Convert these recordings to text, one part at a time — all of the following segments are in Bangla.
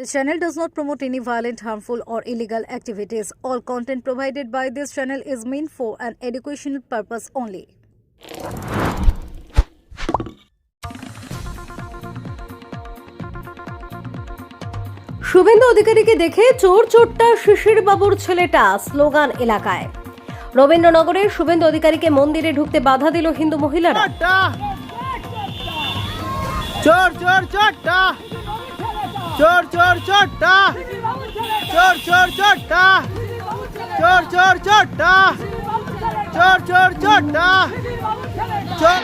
This channel does not promote any violent, harmful, or illegal activities. All content provided by this channel is meant for an educational purpose only. Suvendu অধিকারীকে দেখে চোর চোরটা শিশির বাবুর ছেলেটা স্লোগান এলাকায় রবীন্দ্রনগরের শুভেন্দু অধিকারীকে মন্দিরে ঢুকতে বাধা দিল হিন্দু মহিলারা চোর চোর চোরটা চোর চোর চোরটা। চোর চোর চোরটা। চোর চোর চোরটা। চোর চোর চোরটা। চোর।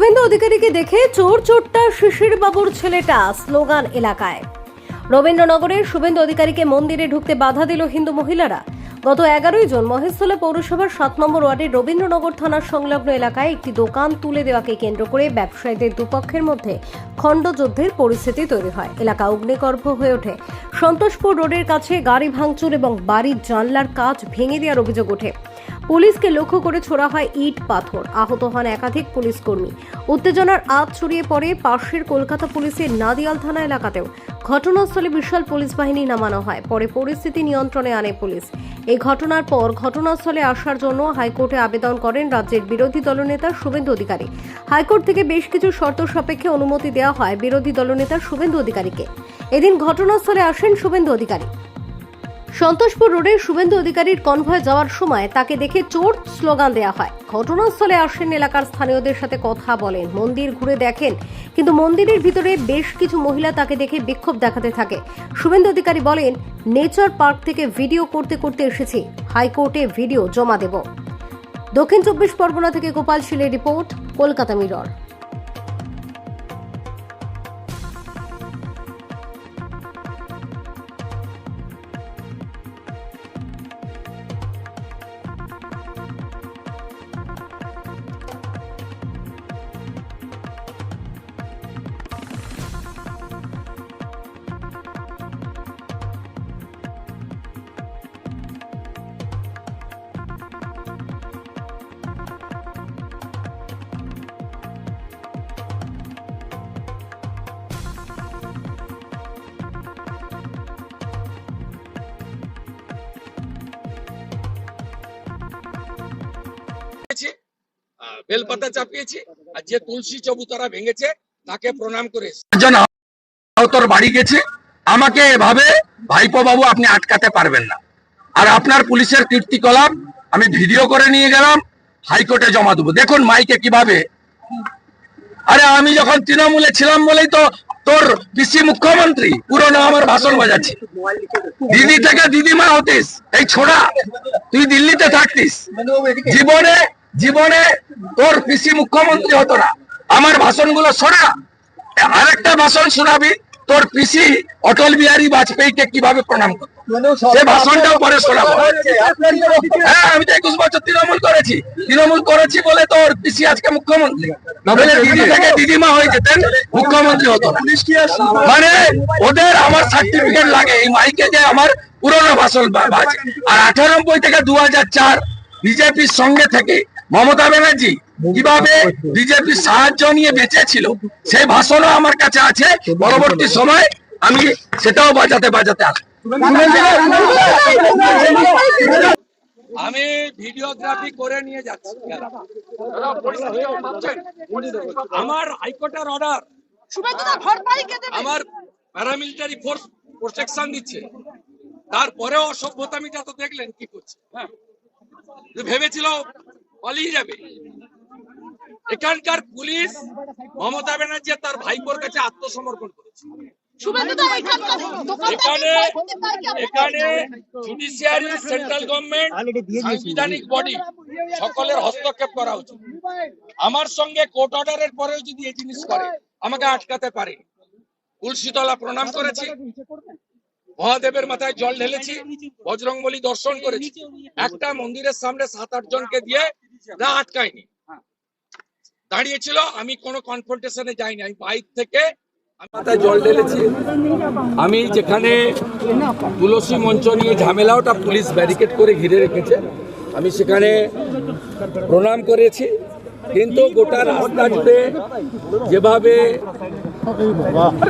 শুভেন্দু অধিকারীকে দেখে চোর চোরটা শিশির বাবুর ছেলেটা স্লোগান এলাকায়। রবীন্দ্রনগরের শুভেন্দু অধিকারীকে মন্দিরে ঢুকতে বাধা দিল হিন্দু মহিলারা। গত এগারোই জন মহেশতলা পৌরসভার সাত নম্বর ওয়ার্ডের রবীন্দ্রনগর থানার সংলগ্ন এলাকায় একটি দোকান তুলে দেওয়াকে কেন্দ্র করে ব্যবসায়ীদের দুপক্ষের মধ্যে খণ্ডযুদ্ধের পরিস্থিতি তৈরি হয়। এলাকা অগ্নিগর্ভ হয়ে ওঠে। সন্তোষপুর রোডের কাছে গাড়ি ভাঙচুর এবং বাড়ির জানলার কাজ ভেঙে দেওয়ার অভিযোগ ওঠে। পুলিশকে লক্ষ্য করে ছোড়া হয় ইট, পাথর। আহত হন একাধিক পুলিশ কর্মী। উত্তেজনার আজ ছড়িয়ে পড়ে পাশের কলকাতা পুলিশের নাদিয়াল থানা এলাকাতেও। ঘটনাস্থলে বিশাল পুলিশ বাহিনী নামানো হয়। পরে পরিস্থিতি নিয়ন্ত্রণে আনে পুলিশ। এই ঘটনার পর ঘটনাস্থলে আসার জন্য হাইকোর্টে আবেদন করেন রাজ্যের বিরোধী দলনেতা শুভেন্দু অধিকারী। হাইকোর্ট থেকে বেশ কিছু শর্ত সাপেক্ষে অনুমতি দেওয়া হয় বিরোধী দলনেতা শুভেন্দু অধিকারীকে। এদিন ঘটনাস্থলে আসেন শুভেন্দু অধিকারী। সন্তোষপুর রোডের শুভেন্দু অধিকারীর কনভয় যাওয়ার সময় তাকে দেখে চোর স্লোগান দেওয়া হয়। ঘটনাস্থলে আসেন এলাকার স্থানীয়দের সাথে কথা বলেন। মন্দির ঘুরে দেখেন, কিন্তু মন্দিরের ভিতরে বেশ কিছু মহিলা তাকে দেখে বিক্ষোভ দেখাতে থাকে। শুভেন্দু অধিকারী বলেন, নেচার পার্ক থেকে ভিডিও করতে করতে এসেছি। হাইকোর্টে ভিডিও জমা দেব। দক্ষিণ চব্বিশ পরগনা থেকে গোপাল শিলের রিপোর্ট, কলকাতা মিরর। বেলপাতা চাপিয়েছি আর যে তুলসী চবুতরা ভেঙেছে, তাকে প্রণাম করে বাড়ি গেছে, আমাকে এভাবে ভাইপো বাবু আপনি আটকাতে পারবেন না। আর আপনার পুলিশের কীর্তিকলাপ আমি ভিডিও করে নিয়ে গেলাম, হাইকোর্টে জমা দেবো। দেখুন মাইকে কীভাবে। আরে আমি যখন তৃণমূলে ছিলাম বলেই তো তোর পিসি মুখ্যমন্ত্রী, পুরনো আমার ভাষণ বাজাচ্ছি। দিদি থেকে দিদিমা হতিস, এই ছোড়া, তুই দিল্লিতে থাকতিস। জীবনে জীবনে তোর পিসি মুখ্যমন্ত্রী হতো না। আমার ভাষণগুলো শোনা। আরেকটা ভাষণ শোনাবি তোর পিসি অটল বিহারী বাজপেয়ীকে কীভাবে প্রণাম করতো সে ভাষণটাও পরে শোনাবো। হ্যাঁ আমি তো একুশ বছর তৃণমূল করেছি। তৃণমূল করেছি বলে তোর পিসি আজকে মুখ্যমন্ত্রী। নভেলে দিদি থেকে দিদিমা হয়ে যেতেন মুখ্যমন্ত্রী হতো মানে ওদের আমার সার্টিফিকেট লাগে এই মাইকে যে আমার পুরনো ভাষণ আর আঠানব্বই থেকে দু হাজার চার বিজেপির সঙ্গে থেকে মমতা ব্যানার্জি কীভাবে বিজেপির সাহায্য নিয়ে বেঁচে ছিল সেই ভাষণও আমার কাছে আছে। পরবর্তী সময় আমি সেটাও বাজাতে বাজাতে আসব আমি ভিডিওগ্রাফি করে নিয়ে যাচ্ছি। আমার হাইকোর্টের অর্ডার। শুভেন্দুদা ঘর বাড়ি আমার প্যারামিলিটারি ফোর্স প্রোটেকশন দিচ্ছে। তারপরেও অসভ্যতামিটা তো দেখলেন কি করছে হ্যাঁ? যে ভেবেছিল পালিয়ে যাবে। এখানকার পুলিশ মমতা ব্যানার্জি তার ভাইপোর কাছে আত্মসমর্পণ করেছে। এখানে? এখানে জুডিশিয়ারি সেন্ট্রাল গভর্নমেন্ট সাংবিধানিক বডি সকলের হস্তক্ষেপ করা উচিত। আমার সঙ্গে কোর্ট অর্ডারের পরেও যদি এই জিনিস করে আমাকে আটকাতে পারে। তুলসীতলা প্রণাম করেছি। মহাদেবের মাথায় জল ঢেলেছি। বজরংবলী দর্শন করেছি। একটা মন্দিরের সামনে সাত আট জনকে দিয়ে তা আটকায়নি। দাঁড়িয়েছিল, আমি কোনো কনফ্রন্টেশনে যাইনি, আমি বাইক থেকে জল ঢেলেছি। আমি যেখানে তুলসী মঞ্চ নিয়ে ঝামেলা, ওটা পুলিশ ব্যারিকেড করে ঘিরে রেখেছে। আমি সেখানে প্রণাম করেছি। কিন্তু গোটা রাস্তা জুড়ে যেভাবে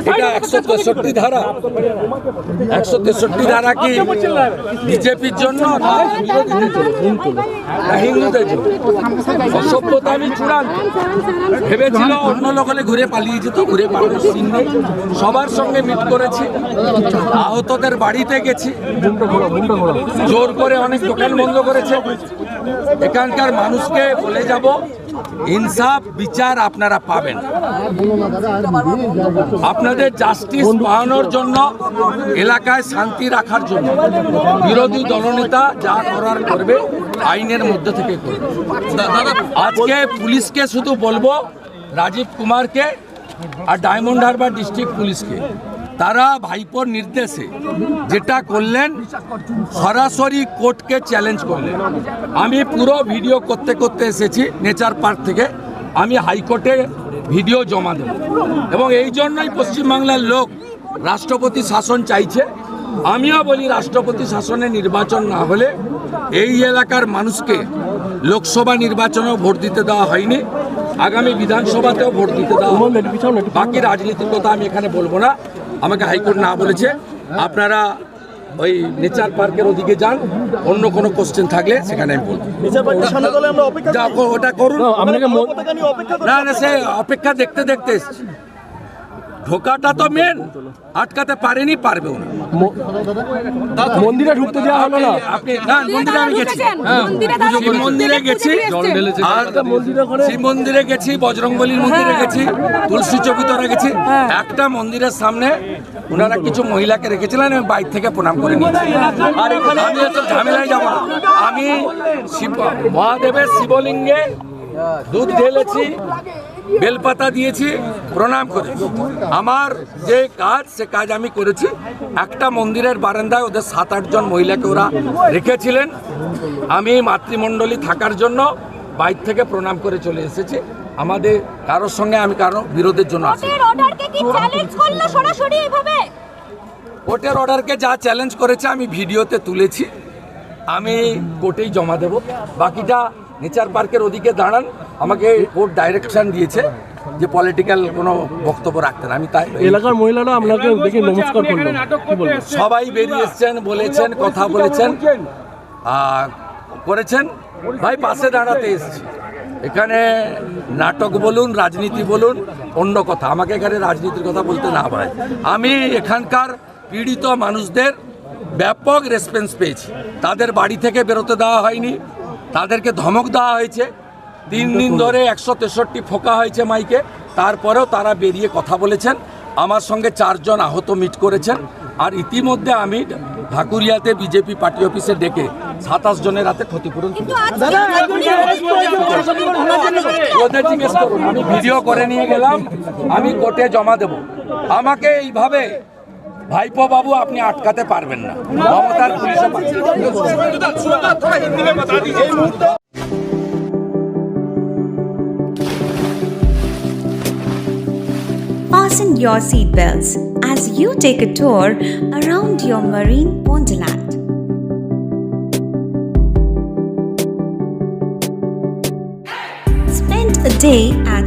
এটা একশো তেষট্টি ধারা। একশো তেষট্টি ধারা কি বিজেপির জন্য হিন্দুদের জন্য? অসভ্যতা আমি চূড়ান্ত। ভেবেছিল অন্য লোক হলে ঘুরে পালিয়ে যেত, ঘুরে সিন সবার সঙ্গে মিট করেছি। আহতদের বাড়িতে গেছি। জোর করে অনেক দোকান বন্ধ করেছে। এখানকার মানুষকে বলে যাব ইনসাফ বিচার আপনারা পাবেন। আপনাদের জাস্টিস পাওয়ানোর জন্য, এলাকায় শান্তি রাখার জন্য বিরোধী দলনেতা যা করার করবে, আইনের মধ্যে থেকে করবে। আজকে পুলিশকে শুধু বলব, রাজীব কুমারকে আর ডায়মন্ড হারবার ডিস্ট্রিক্ট পুলিশকে। তারা ভাইপোর নির্দেশে যেটা করলেন, সরাসরি কোর্টকে চ্যালেঞ্জ করলেন। আমি পুরো ভিডিও করতে করতে এসেছি নেচার পার্ক থেকে। আমি হাইকোর্টে ভিডিও জমা দেব। এবং এই জন্যই পশ্চিমবাংলার লোক রাষ্ট্রপতি শাসন চাইছে। আমিও বলি রাষ্ট্রপতি শাসনে নির্বাচন না হলে এই এলাকার মানুষকে লোকসভা নির্বাচনেও ভোট দিতে দেওয়া হয়নি। আগামী বিধানসভাতেও ভোট দিতে দেওয়া বাকি রাজনীতির কথা আমি এখানে বলব না। আমাকে হাইকোর্ট না বলেছে। আপনারা ওই নেচার পার্কের ওদিকে যান অন্য কোনো কোশ্চেন থাকলে সেখানে আমি বলব। যা, ওটা করুন? না না সে অপেক্ষা দেখতে দেখতে ঢোকাটা তো মেন আটকাতে পারেনি পারবেও না। মন্দিরে ঢুকতে দেওয়া হলো না? আপনি না মন্দিরে আমি গেছি। হ্যাঁ, মন্দিরে গেছি। আর শিব মন্দিরে গেছি বজরংবলীর মন্দিরে গেছি তুলসী চৌকিতরা গেছি একটা মন্দিরের সামনে ওনারা কিছু মহিলাকে রেখেছিলেন আমি বাইক থেকে প্রণাম করে নিয়েছি। আর এখানে আমি তো ঝামেলায় যাব না। আমি শিব মহাদেবের শিবলিঙ্গে দুধ ঢেলেছি বেলপাতা দিয়েছি প্রণাম করেছি আমার যে কাজ সে কাজ আমি করেছি। একটা মন্দিরের বারান্দায় ওদের সাত আটজন মহিলাকে ওরা রেখেছিলেন। আমি মাতৃমণ্ডলী থাকার জন্য বাইক থেকে প্রণাম করে চলে এসেছি। আমাদের কারোর সঙ্গে আমি কারও বিরোধের জন্য আছি কোর্টের অর্ডারকে যা চ্যালেঞ্জ করেছে আমি ভিডিওতে তুলেছি। আমি কোর্টেই জমা দেব। বাকিটা নেচার পার্কের ওদিকে দাঁড়ান আমাকে কোর্ট ডাইরেকশন দিয়েছে যে পলিটিক্যাল কোনো বক্তব্য রাখতেন আমি তাই এলাকার মহিলারা আপনাকে দেখে নমস্কার করল সবাই বেরিয়ে এসছেন বলেছেন কথা বলেছেন। আর করেছেন? ভাই পাশে দাঁড়াতে এসছি। এখানে নাটক বলুন রাজনীতি বলুন অন্য কথা। আমাকে এখানে রাজনীতির কথা বলতে না পারে আমি এখানকার পীড়িত মানুষদের ব্যাপক রেসপন্স পেয়েছি। তাদের বাড়ি থেকে বেরোতে দেওয়া হয়নি। তাদেরকে ধমক দেওয়া হয়েছে। তিন দিন ধরে একশো তেষট্টি ফোকা হয়েছে মাইকে। তারপরেও তারা বেরিয়ে কথা বলেছেন। আমার সঙ্গে চারজন আহত মিট করেছেন। আর ইতিমধ্যে আমি ঢাকুরিয়াতে বিজেপি পার্টি অফিসে ডেকে সাতাশ জনের হাতে ক্ষতিপূরণ ওদের জিজ্ঞেস করুন। আমি ভিডিও করে নিয়ে গেলাম। আমি কোর্টে জমা দেব। আমাকে এইভাবে ভাইপো বাবু আপনি আটকাতে পারবেন না মমতার police Fasten your seatbelts as you take a tour around your marine wonderland. Spend a day at